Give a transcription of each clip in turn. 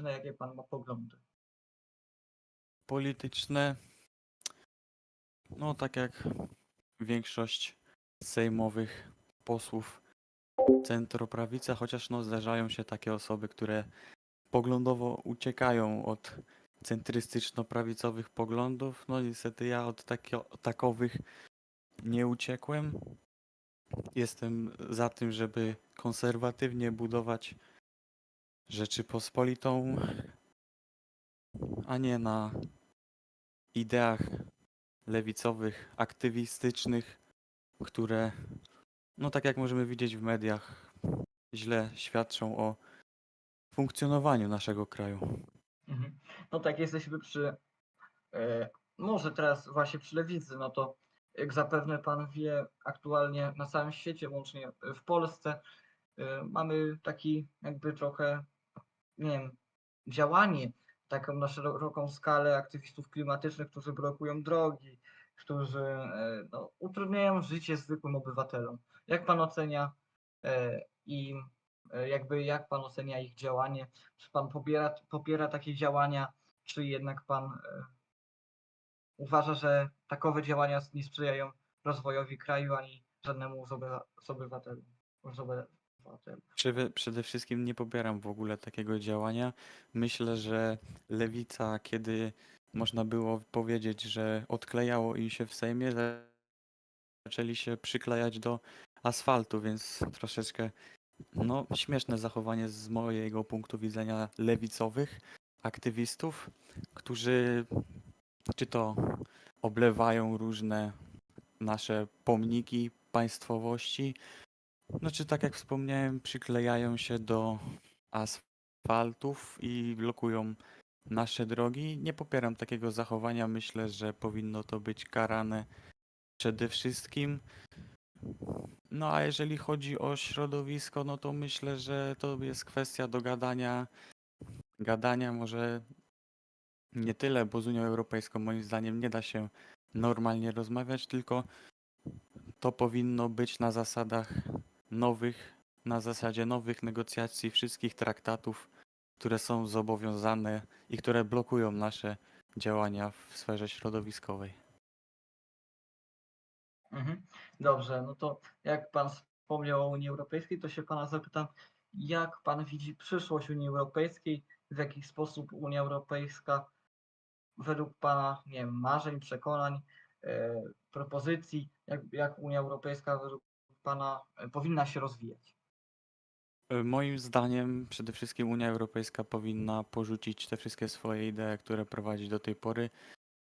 polityczne, jakie pan ma poglądy? polityczne, no tak jak większość sejmowych posłów centroprawica, chociaż no zdarzają się takie osoby, które poglądowo uciekają od centrystyczno-prawicowych poglądów. No niestety ja od takio, takowych nie uciekłem. Jestem za tym, żeby konserwatywnie budować Rzeczypospolitą, a nie na ideach lewicowych, aktywistycznych, które, no tak jak możemy widzieć w mediach, źle świadczą o funkcjonowaniu naszego kraju. Mhm. No tak, jesteśmy przy, e, może teraz właśnie przy lewicy, no to jak zapewne pan wie, aktualnie na całym świecie, łącznie w Polsce, e, mamy taki jakby trochę, nie wiem, działanie, taką na szeroką skalę aktywistów klimatycznych, którzy blokują drogi, którzy e, no, utrudniają życie zwykłym obywatelom. Jak pan ocenia e, i e, jakby jak pan ocenia ich działanie? Czy pan popiera, popiera takie działania, czy jednak pan uważa, że takowe działania nie sprzyjają rozwojowi kraju ani żadnemu z, obywa, z obywatelów? Z Przede, przede wszystkim nie popieram w ogóle takiego działania. Myślę, że lewica, kiedy można było powiedzieć, że odklejało im się w Sejmie, zaczęli się przyklejać do asfaltu, więc troszeczkę no, śmieszne zachowanie z mojego punktu widzenia lewicowych aktywistów, którzy czy to oblewają różne nasze pomniki państwowości, no czy tak jak wspomniałem, przyklejają się do asfaltów i blokują nasze drogi. Nie popieram takiego zachowania. Myślę, że powinno to być karane przede wszystkim. No a jeżeli chodzi o środowisko, no to myślę, że to jest kwestia do gadania. Gadania może nie tyle, bo z Unią Europejską moim zdaniem nie da się normalnie rozmawiać, tylko to powinno być na zasadach nowych, na zasadzie nowych negocjacji wszystkich traktatów, które są zobowiązane i które blokują nasze działania w sferze środowiskowej. Mhm. Dobrze, no to jak pan wspomniał o Unii Europejskiej, to się pana zapytam, jak pan widzi przyszłość Unii Europejskiej, w jaki sposób Unia Europejska według pana, nie wiem, marzeń, przekonań, e, propozycji, jak, jak Unia Europejska według pana e, powinna się rozwijać? E, Moim zdaniem przede wszystkim Unia Europejska powinna porzucić te wszystkie swoje idee, które prowadzi do tej pory,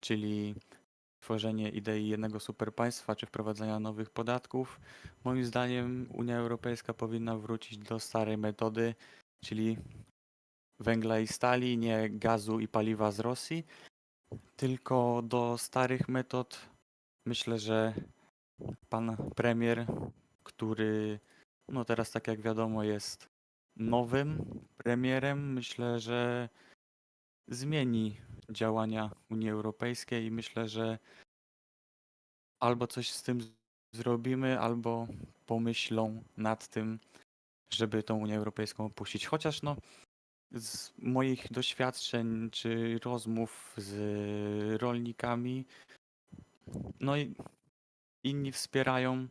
czyli tworzenie idei jednego superpaństwa czy wprowadzania nowych podatków. Moim zdaniem Unia Europejska powinna wrócić do starej metody, czyli węgla i stali, nie gazu i paliwa z Rosji, tylko do starych metod. Myślę, że pan premier, który no teraz tak jak wiadomo jest nowym premierem, myślę, że zmieni działania Unii Europejskiej i myślę, że albo coś z tym zrobimy, albo pomyślą nad tym, żeby tą Unię Europejską opuścić. Chociaż no z moich doświadczeń czy rozmów z rolnikami, no i inni wspierają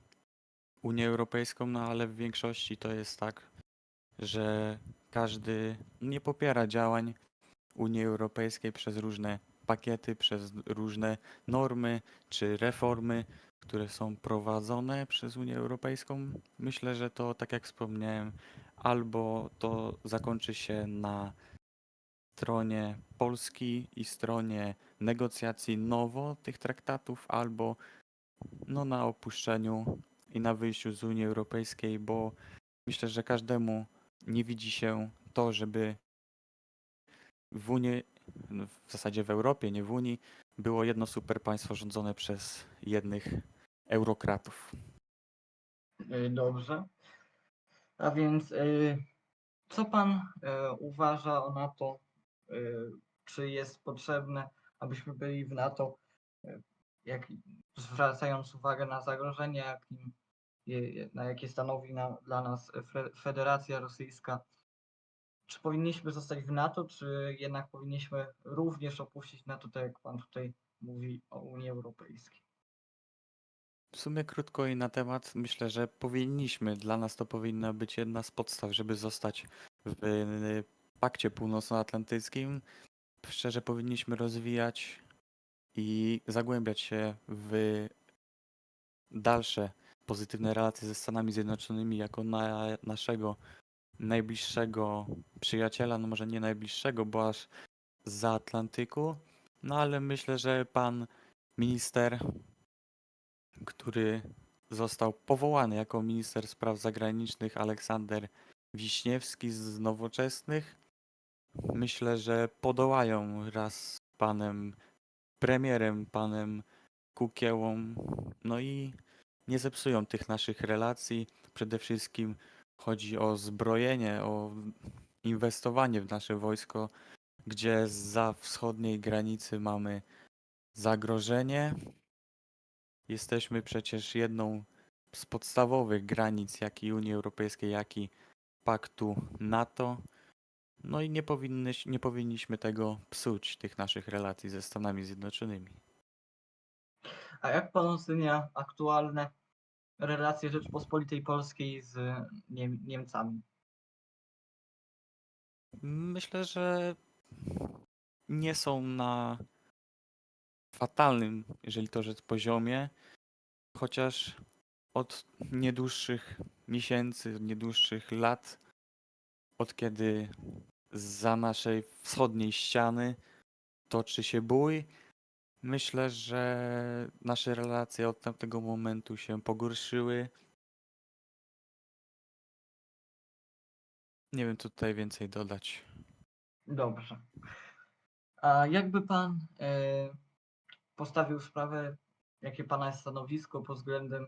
Unię Europejską, no ale w większości to jest tak, że każdy nie popiera działań Unii Europejskiej przez różne pakiety, przez różne normy czy reformy, które są prowadzone przez Unię Europejską. Myślę, że to, tak jak wspomniałem, albo to zakończy się na stronie Polski i stronie negocjacji nowo tych traktatów, albo no, na opuszczeniu i na wyjściu z Unii Europejskiej, bo myślę, że każdemu nie widzi się to, żeby w Unii, no, w zasadzie w Europie, nie w Unii, było jedno super państwo rządzone przez jednych eurokratów. Y, Dobrze. A więc y, co pan y, uważa o NATO? Czy jest potrzebne, abyśmy byli w NATO, jak, zwracając uwagę na zagrożenie, jakim, na jakie stanowi na, dla nas Fe- Federacja Rosyjska? czy powinniśmy zostać w NATO, czy jednak powinniśmy również opuścić NATO, tak jak pan tutaj mówi o Unii Europejskiej? W sumie krótko i na temat, myślę, że powinniśmy, dla nas to powinna być jedna z podstaw, żeby zostać w Pakcie Północnoatlantyckim. Szczerze powinniśmy rozwijać i zagłębiać się w dalsze pozytywne relacje ze Stanami Zjednoczonymi jako na, naszego najbliższego przyjaciela, no może nie najbliższego, bo aż za Atlantyku, no ale myślę, że pan minister, który został powołany jako minister spraw zagranicznych, Aleksander Wiśniewski z Nowoczesnych, myślę, że podołają raz panem premierem, panem Kukiełą, no i nie zepsują tych naszych relacji. Przede wszystkim chodzi o zbrojenie, o inwestowanie w nasze wojsko, gdzie za wschodniej granicy mamy zagrożenie. Jesteśmy przecież jedną z podstawowych granic jak i Unii Europejskiej, jak i paktu NATO. No i nie, powinny, nie powinniśmy tego psuć, tych naszych relacji ze Stanami Zjednoczonymi. A jak pan ocenia aktualne relacje Rzeczpospolitej Polskiej z Niem- Niemcami? Myślę, że nie są na fatalnym, jeżeli to rzec, poziomie, chociaż od niedłuższych miesięcy, niedłuższych lat, od kiedy za naszej wschodniej ściany toczy się bój, myślę, że nasze relacje od tamtego momentu się pogorszyły. Nie wiem, co tutaj więcej dodać. Dobrze. A jakby pan e, postawił sprawę, jakie pana jest stanowisko pod względem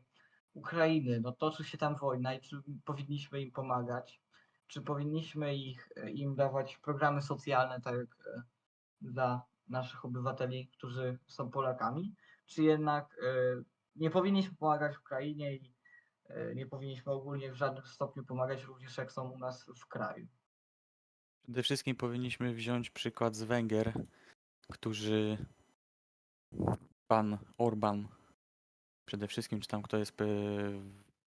Ukrainy? No toczy się tam wojna i czy powinniśmy im pomagać? Czy powinniśmy ich, e, im dawać programy socjalne, tak jak e, dla naszych obywateli, którzy są Polakami? Czy jednak e, nie powinniśmy pomagać Ukrainie i e, nie powinniśmy ogólnie w żadnym stopniu pomagać również jak są u nas w kraju? Przede wszystkim powinniśmy wziąć przykład z Węgier, którzy pan Orban, przede wszystkim, czy tam kto jest e,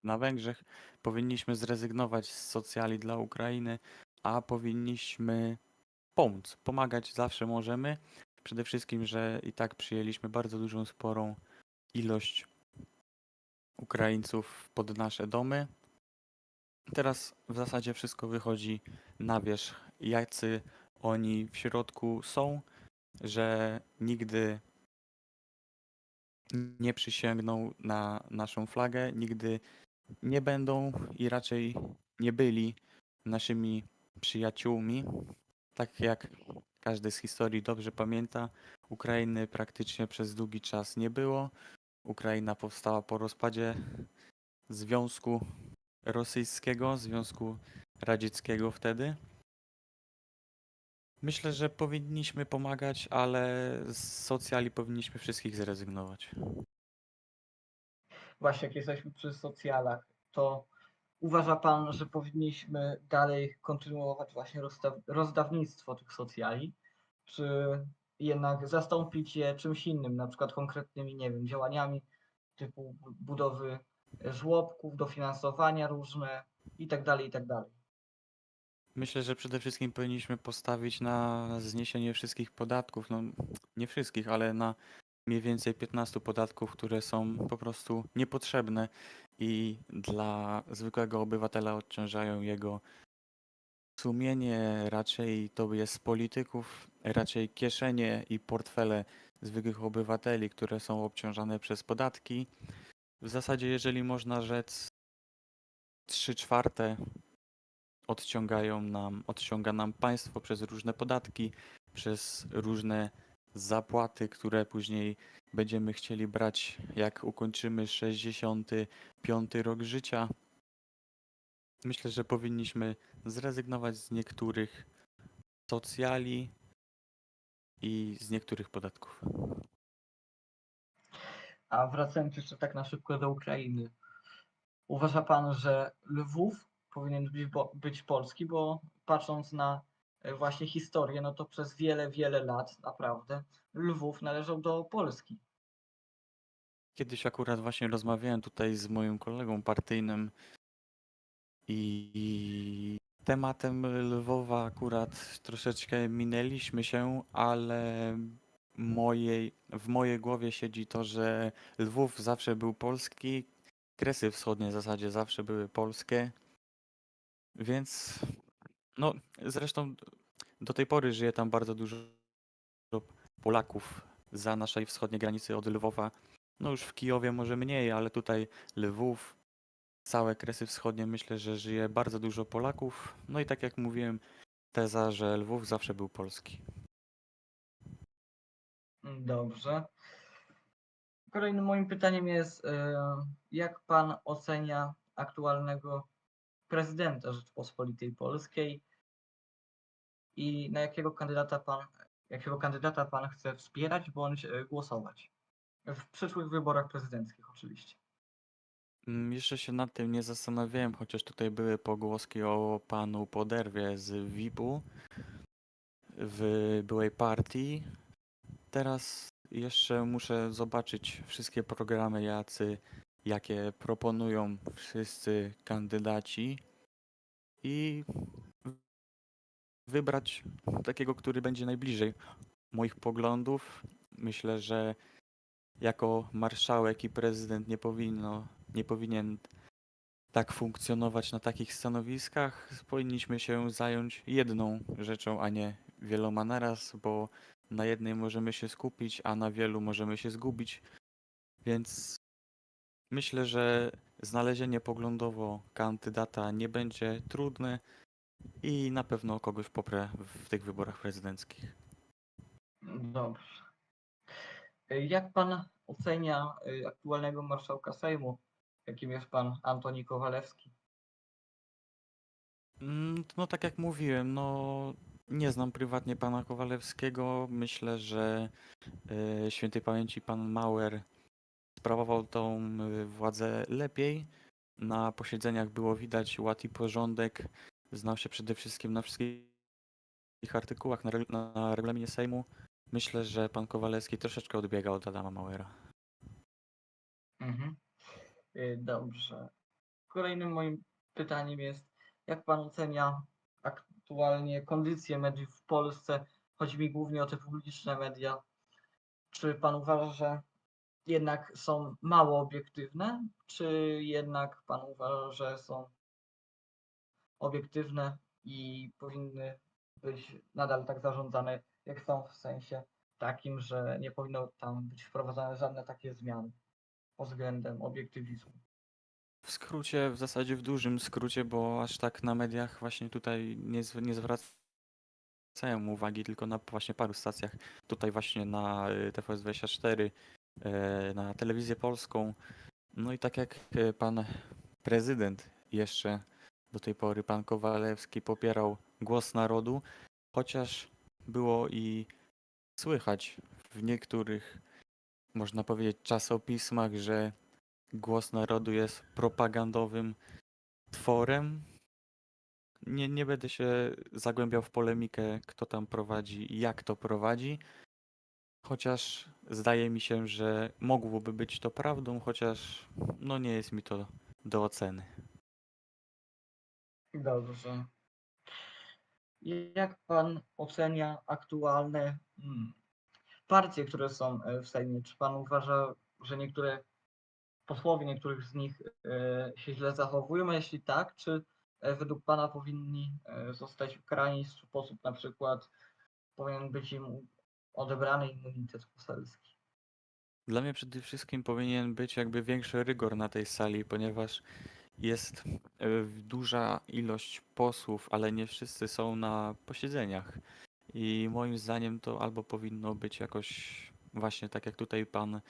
na Węgrzech, powinniśmy zrezygnować z socjali dla Ukrainy, a powinniśmy pomóc, pomagać zawsze możemy. Przede wszystkim, że i tak przyjęliśmy bardzo dużą, sporą ilość Ukraińców pod nasze domy. Teraz w zasadzie wszystko wychodzi na wierzch, jacy oni w środku są, że nigdy nie przysięgną na naszą flagę, nigdy nie będą i raczej nie byli naszymi przyjaciółmi. Tak jak każdy z historii dobrze pamięta, Ukrainy praktycznie przez długi czas nie było. Ukraina powstała po rozpadzie Związku Rosyjskiego, Związku Radzieckiego wtedy. Myślę, że powinniśmy pomagać, ale z socjali powinniśmy wszystkich zrezygnować. Właśnie jak jesteśmy przy socjalach, to uważa Pan, że powinniśmy dalej kontynuować właśnie rozda- rozdawnictwo tych socjali, czy jednak zastąpić je czymś innym, na przykład konkretnymi, nie wiem, działaniami typu bu- budowy żłobków, dofinansowania różne i tak dalej, i tak. Myślę, że przede wszystkim powinniśmy postawić na zniesienie wszystkich podatków, no nie wszystkich, ale na mniej więcej 15 podatków, które są po prostu niepotrzebne i dla zwykłego obywatela odciążają jego sumienie, raczej to jest z polityków, raczej kieszenie i portfele zwykłych obywateli, które są obciążane przez podatki. W zasadzie, jeżeli można rzec, 3 czwarte odciągają nam, odciąga nam państwo przez różne podatki, przez różne zapłaty, które później będziemy chcieli brać, jak ukończymy 65 rok życia. Myślę, że powinniśmy zrezygnować z niektórych socjali i z niektórych podatków. A wracając jeszcze tak na szybko do Ukrainy. Uważa Pan, że Lwów powinien być, bo, być polski, bo patrząc na właśnie historię, no to przez wiele, wiele lat naprawdę Lwów należał do Polski. Kiedyś akurat właśnie rozmawiałem tutaj z moim kolegą partyjnym i tematem Lwowa akurat troszeczkę minęliśmy się, ale mojej, w mojej głowie siedzi to, że Lwów zawsze był polski, Kresy Wschodnie w zasadzie zawsze były polskie, więc no zresztą do tej pory żyje tam bardzo dużo Polaków za naszej wschodniej granicy od Lwowa. No już w Kijowie może mniej, ale tutaj Lwów, całe Kresy Wschodnie myślę, że żyje bardzo dużo Polaków. No i tak jak mówiłem, teza, że Lwów zawsze był polski. Dobrze. Kolejnym moim pytaniem jest, e, jak pan ocenia aktualnego prezydenta Rzeczpospolitej Polskiej i na jakiego kandydata pan, jakiego kandydata pan chce wspierać bądź e, głosować? W przyszłych wyborach prezydenckich oczywiście. Mm, Jeszcze się nad tym nie zastanawiałem, chociaż tutaj były pogłoski o panu Poderwie z WIP-u w byłej partii. Teraz jeszcze muszę zobaczyć wszystkie programy, jacy, jakie proponują wszyscy kandydaci i wybrać takiego, który będzie najbliżej moich poglądów. Myślę, że jako marszałek i prezydent nie powinno, nie powinien tak funkcjonować na takich stanowiskach. Powinniśmy się zająć jedną rzeczą, a nie wieloma naraz, bo na jednej możemy się skupić, a na wielu możemy się zgubić. Więc myślę, że znalezienie poglądowo kandydata nie będzie trudne i na pewno kogoś poprę w tych wyborach prezydenckich. Dobrze. Jak pan ocenia e, aktualnego marszałka Sejmu, jakim jest pan Antoni Kowalewski? Mm, No tak jak mówiłem, no nie znam prywatnie pana Kowalewskiego. Myślę, że e, świętej pamięci pan Mauer sprawował tą e, władzę lepiej. Na posiedzeniach było widać ład i porządek. Znał się przede wszystkim na wszystkich artykułach na, reg- na regulaminie Sejmu. Myślę, że pan Kowalewski troszeczkę odbiegał od Adama Mauera. Mhm. Y, Dobrze. Kolejnym moim pytaniem jest, jak pan ocenia aktualnie kondycję mediów w Polsce? Chodzi mi głównie o te publiczne media. Czy pan uważa, że jednak są mało obiektywne, czy jednak pan uważa, że są obiektywne i powinny być nadal tak zarządzane, jak są, w sensie takim, że nie powinno tam być wprowadzane żadne takie zmiany pod względem obiektywizmu. W skrócie, w zasadzie w dużym skrócie, bo aż tak na mediach właśnie tutaj nie, nie zwracają uwagi, tylko na właśnie paru stacjach. Tutaj właśnie na y, TVS24, e, na telewizję polską. No i tak jak e, pan prezydent jeszcze do tej pory, pan Kowalewski popierał głos narodu, chociaż było i słychać w niektórych, można powiedzieć, czasopismach, że Głos Narodu jest propagandowym tworem. Nie, nie będę się zagłębiał w polemikę, kto tam prowadzi i jak to prowadzi. Chociaż zdaje mi się, że mogłoby być to prawdą, chociaż no nie jest mi to do oceny. Dobrze. Jak pan ocenia aktualne mm, partie, które są e, w Sejmie? Czy pan uważa, że niektóre posłowie, niektórych z nich e, się źle zachowują? A jeśli tak, czy e, według pana powinni e, zostać ukarani w sposób na przykład powinien być im odebrany immunitet poselski? Dla mnie przede wszystkim powinien być jakby większy rygor na tej sali, ponieważ jest e, duża ilość posłów, ale nie wszyscy są na posiedzeniach. I moim zdaniem to albo powinno być jakoś właśnie tak jak tutaj pan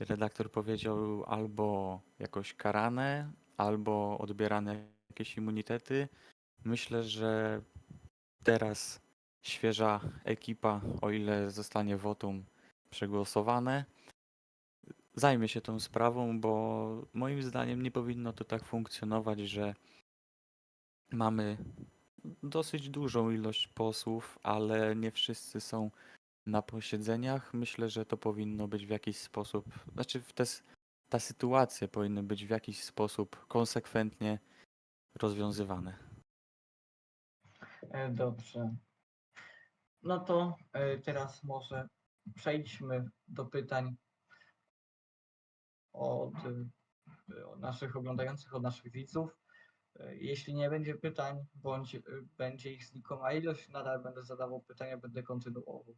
redaktor powiedział, albo jakoś karane, albo odbierane jakieś immunitety. Myślę, że teraz świeża ekipa, o ile zostanie wotum przegłosowane, zajmie się tą sprawą, bo moim zdaniem nie powinno to tak funkcjonować, że mamy dosyć dużą ilość posłów, ale nie wszyscy są na posiedzeniach. Myślę, że to powinno być w jakiś sposób, znaczy w te, ta sytuacja powinny być w jakiś sposób konsekwentnie rozwiązywane. E, Dobrze. No to e, teraz może przejdźmy do pytań od e, od naszych oglądających, od naszych widzów. E, Jeśli nie będzie pytań, bądź będzie ich znikoma ilość, nadal będę zadawał pytania, będę kontynuował.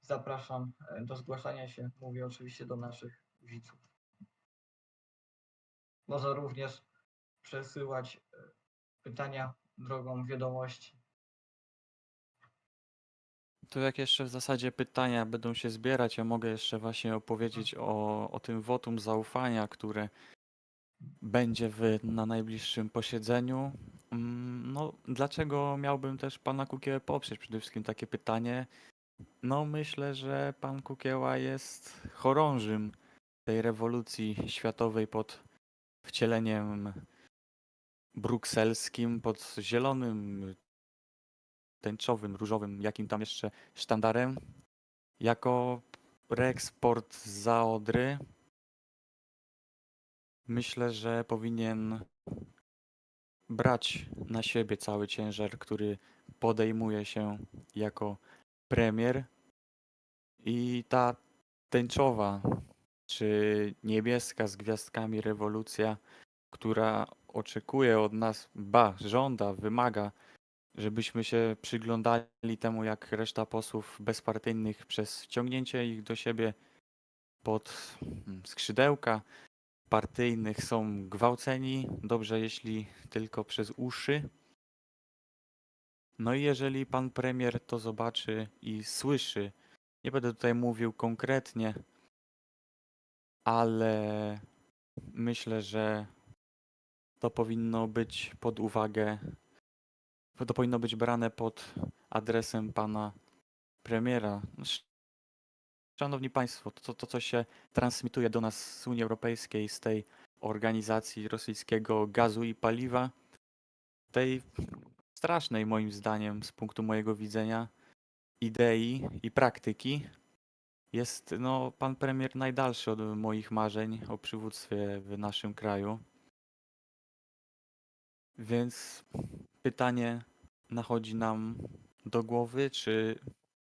Zapraszam do zgłaszania się. Mówię oczywiście do naszych widzów. Można również przesyłać pytania drogą wiadomości. To jak jeszcze w zasadzie pytania będą się zbierać, ja mogę jeszcze właśnie opowiedzieć o, o tym wotum zaufania, które będzie w, na najbliższym posiedzeniu. Mm, No, dlaczego miałbym też pana Kukiełę poprzeć? Przede wszystkim takie pytanie. No, myślę, że pan Kukieła jest chorążym tej rewolucji światowej pod wcieleniem brukselskim, pod zielonym, tęczowym, różowym, jakim tam jeszcze sztandarem. Jako reeksport z Zaodry myślę, że powinien brać na siebie cały ciężar, który podejmuje się jako premier. I ta tęczowa czy niebieska z gwiazdkami rewolucja, która oczekuje od nas, ba, żąda, wymaga, żebyśmy się przyglądali temu, jak reszta posłów bezpartyjnych przez wciągnięcie ich do siebie pod mm, skrzydełka partyjnych są gwałceni, dobrze jeśli tylko przez uszy. No i jeżeli pan premier to zobaczy i słyszy, nie będę tutaj mówił konkretnie, ale myślę, że to powinno być pod uwagę, to powinno być brane pod adresem pana premiera. Sz- Szanowni Państwo, to, to co się transmituje do nas z Unii Europejskiej, z tej organizacji rosyjskiego gazu i paliwa, tej strasznej moim zdaniem z punktu mojego widzenia idei i praktyki, jest no, pan premier najdalszy od moich marzeń o przywództwie w naszym kraju. Więc pytanie nachodzi nam do głowy, czy,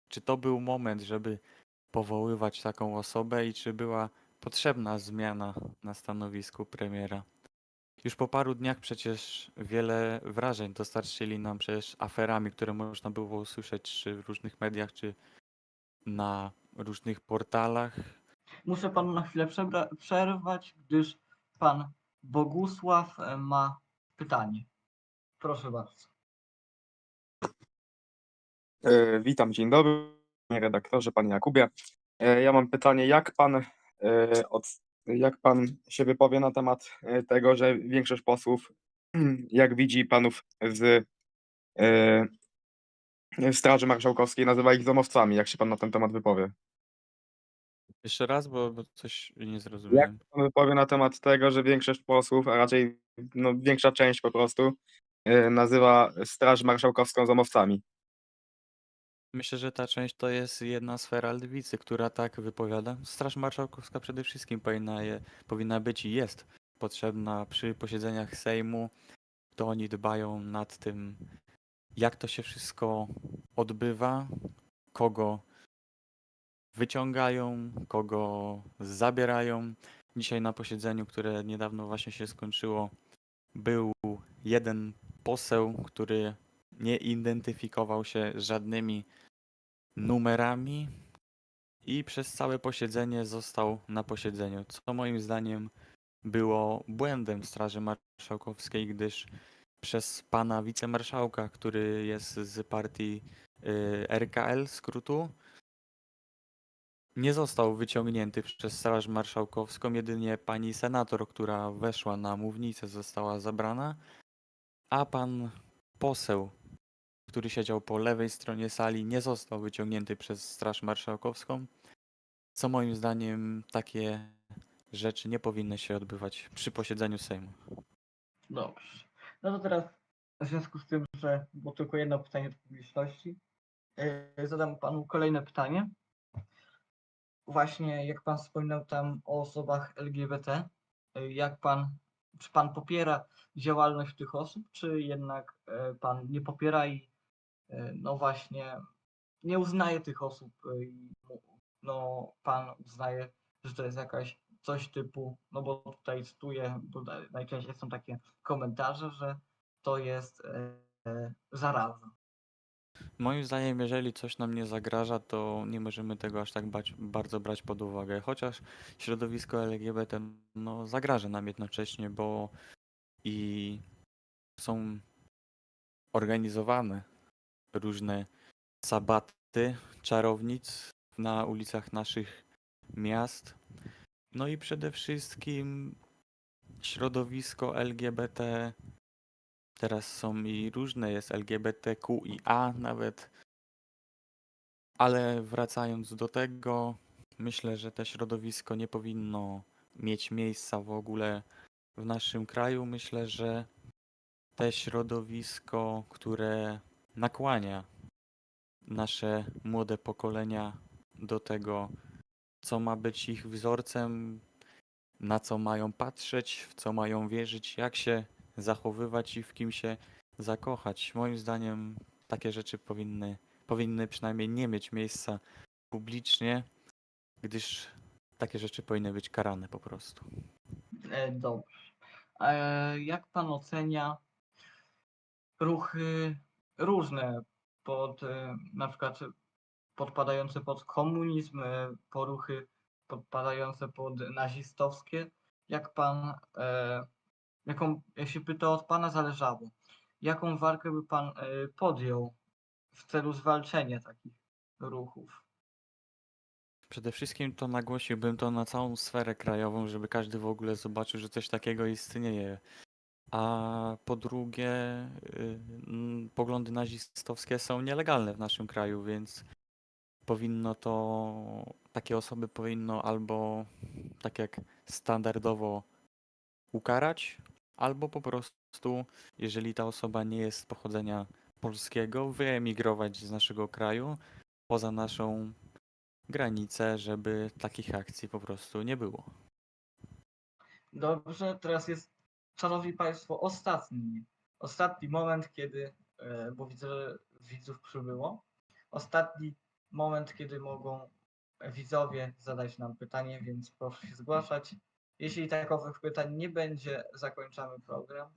czy to był moment, żeby powoływać taką osobę i czy była potrzebna zmiana na stanowisku premiera. Już po paru dniach przecież wiele wrażeń dostarczyli nam przecież aferami, które można było usłyszeć czy w różnych mediach, czy na różnych portalach. Muszę panu na chwilę przerwać, gdyż pan Bogusław e, ma pytanie. Proszę bardzo. E, Witam, dzień dobry, panie redaktorze, panie Jakubie. E, Ja mam pytanie, jak pan, e, jak pan się wypowie na temat tego, że większość posłów, jak widzi panów z Straży Marszałkowskiej, nazywa ich domowcami? Jak się pan na ten temat wypowie? Jeszcze raz, bo, bo coś nie zrozumiałem. Pan wypowie na temat tego, że większość posłów, a raczej no, większa część po prostu, nazywa Straż Marszałkowską domowcami? Myślę, że ta część to jest jedna sfera lewicy, która tak wypowiada. Straż Marszałkowska przede wszystkim powinna, je, powinna być i jest potrzebna przy posiedzeniach Sejmu. To oni dbają nad tym, jak to się wszystko odbywa, kogo wyciągają, kogo zabierają. Dzisiaj na posiedzeniu, które niedawno właśnie się skończyło, był jeden poseł, który nie identyfikował się żadnymi numerami i przez całe posiedzenie został na posiedzeniu, co moim zdaniem było błędem Straży Marszałkowskiej, gdyż przez pana wicemarszałka, który jest z partii y, RKL skrótu, nie został wyciągnięty przez Straż Marszałkowską, jedynie pani senator, która weszła na mównicę, została zabrana, a pan poseł, który siedział po lewej stronie sali, nie został wyciągnięty przez Straż Marszałkowską, co moim zdaniem takie rzeczy nie powinny się odbywać przy posiedzeniu Sejmu. Dobrze. No to teraz w związku z tym, że było tylko jedno pytanie do publiczności, yy, zadam panu kolejne pytanie. Właśnie jak pan wspominał tam o osobach LGBT, yy, jak pan, czy pan popiera działalność tych osób, czy jednak yy, pan nie popiera i no właśnie nie uznaje tych osób yy, i no pan uznaje, że to jest jakaś coś typu, no bo tutaj cytuję, bo najczęściej są takie komentarze, że to jest e, e, zaraza. Moim zdaniem, jeżeli coś nam nie zagraża, to nie możemy tego aż tak bać, bardzo brać pod uwagę. Chociaż środowisko LGBT no, zagraża nam jednocześnie, bo i są organizowane różne sabaty czarownic na ulicach naszych miast. No i przede wszystkim środowisko LGBT Teraz są i różne, jest LGBTQIA nawet. Ale wracając do tego, myślę, że to środowisko nie powinno mieć miejsca w ogóle w naszym kraju. Myślę, że te środowisko, które nakłania nasze młode pokolenia do tego, co ma być ich wzorcem, na co mają patrzeć, w co mają wierzyć, jak się zachowywać i w kim się zakochać. Moim zdaniem takie rzeczy powinny, powinny przynajmniej nie mieć miejsca publicznie, gdyż takie rzeczy powinny być karane po prostu. E, dobrze. E, jak pan ocenia ruchy różne pod e, na przykład podpadające pod komunizm, e, poruchy podpadające pod nazistowskie? Jak pan e, jaką, ja się pyta od pana zależało, jaką walkę by pan e, podjął w celu zwalczenia takich ruchów? Przede wszystkim to nagłosiłbym to na całą sferę krajową, żeby każdy w ogóle zobaczył, że coś takiego istnieje. A po drugie, y, poglądy nazistowskie są nielegalne w naszym kraju, więc powinno to, takie osoby powinno albo tak jak standardowo ukarać, albo po prostu, jeżeli ta osoba nie jest z pochodzenia polskiego, wyemigrować z naszego kraju poza naszą granicę, żeby takich akcji po prostu nie było. Dobrze, teraz jest, szanowni państwo, ostatni, ostatni moment, kiedy, e, bo widzę, że widzów przybyło, ostatni moment, kiedy mogą widzowie zadać nam pytanie, więc proszę się zgłaszać. Jeśli takowych pytań nie będzie, zakończamy program.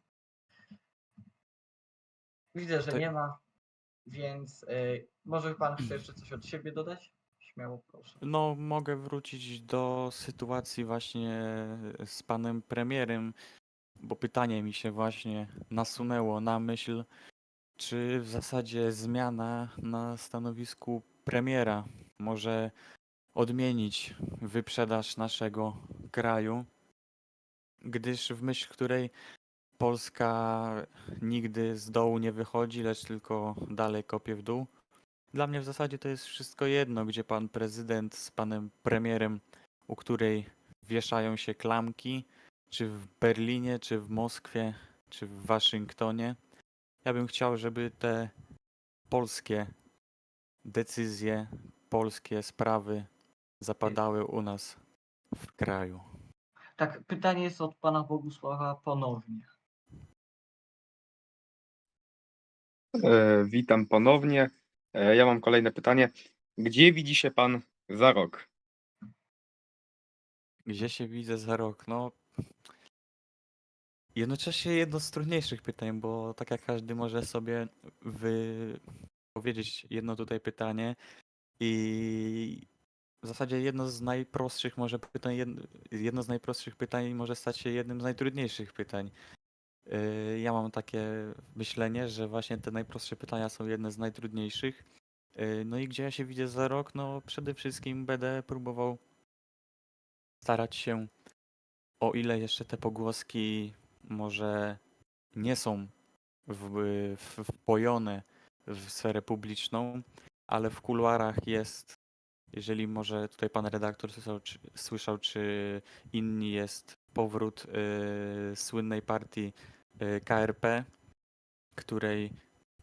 Widzę, że Tak. nie ma, więc e, może pan chce jeszcze coś od siebie dodać? Śmiało proszę. No, mogę wrócić do sytuacji właśnie z panem premierem, bo pytanie mi się właśnie nasunęło na myśl, czy w zasadzie zmiana na stanowisku premiera może odmienić wyprzedaż naszego kraju, gdyż w myśl której Polska nigdy z dołu nie wychodzi, lecz tylko dalej kopie w dół. Dla mnie w zasadzie to jest wszystko jedno, gdzie pan prezydent z panem premierem, u której wieszają się klamki, czy w Berlinie, czy w Moskwie, czy w Waszyngtonie. Ja bym chciał, żeby te polskie decyzje, polskie sprawy zapadały u nas w kraju. Tak, pytanie jest od pana Bogusława ponownie. E, Witam ponownie. E, Ja mam kolejne pytanie. Gdzie widzi się pan za rok? Gdzie się widzę za rok? No. Jednocześnie jedno z trudniejszych pytań, bo tak jak każdy może sobie wy... powiedzieć jedno tutaj pytanie i w zasadzie jedno z najprostszych może pytań, jed- jedno z najprostszych pytań może stać się jednym z najtrudniejszych pytań. Yy, Ja mam takie myślenie, że właśnie te najprostsze pytania są jedne z najtrudniejszych. Yy, No i gdzie ja się widzę za rok? No przede wszystkim będę próbował starać się, o ile jeszcze te pogłoski może nie są w, w, wpojone w sferę publiczną, ale w kuluarach jest, jeżeli może tutaj pan redaktor słyszał, czy, słyszał, czy inni jest powrót y, słynnej partii y, KRP, której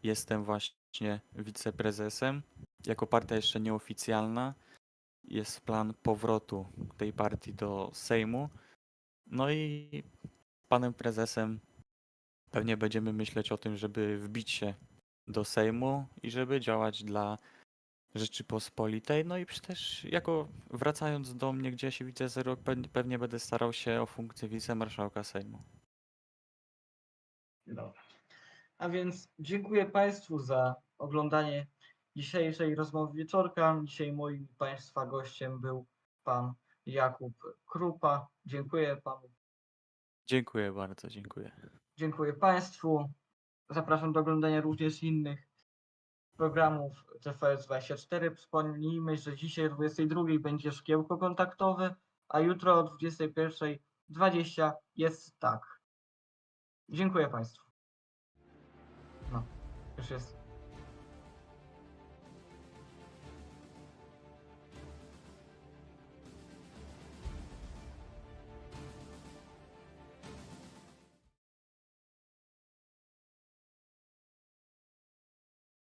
jestem właśnie wiceprezesem. Jako partia jeszcze nieoficjalna jest plan powrotu tej partii do Sejmu. No i z panem prezesem pewnie będziemy myśleć o tym, żeby wbić się do Sejmu i żeby działać dla Rzeczypospolitej. No i też jako wracając do mnie, gdzie ja się widzę za rok, pe- pewnie będę starał się o funkcję wicemarszałka Sejmu. Dobra. A więc dziękuję Państwu za oglądanie dzisiejszej rozmowy wieczorka. Dzisiaj moim Państwa gościem był Pan Jakub Krupa. Dziękuję Panu. Dziękuję bardzo, dziękuję. Dziękuję Państwu. Zapraszam do oglądania również innych programów TVS24. Przypomnijmy, że dzisiaj o 22 będzie szkiełko kontaktowe, a jutro o 21.20 jest tak. Dziękuję Państwu. No, już jest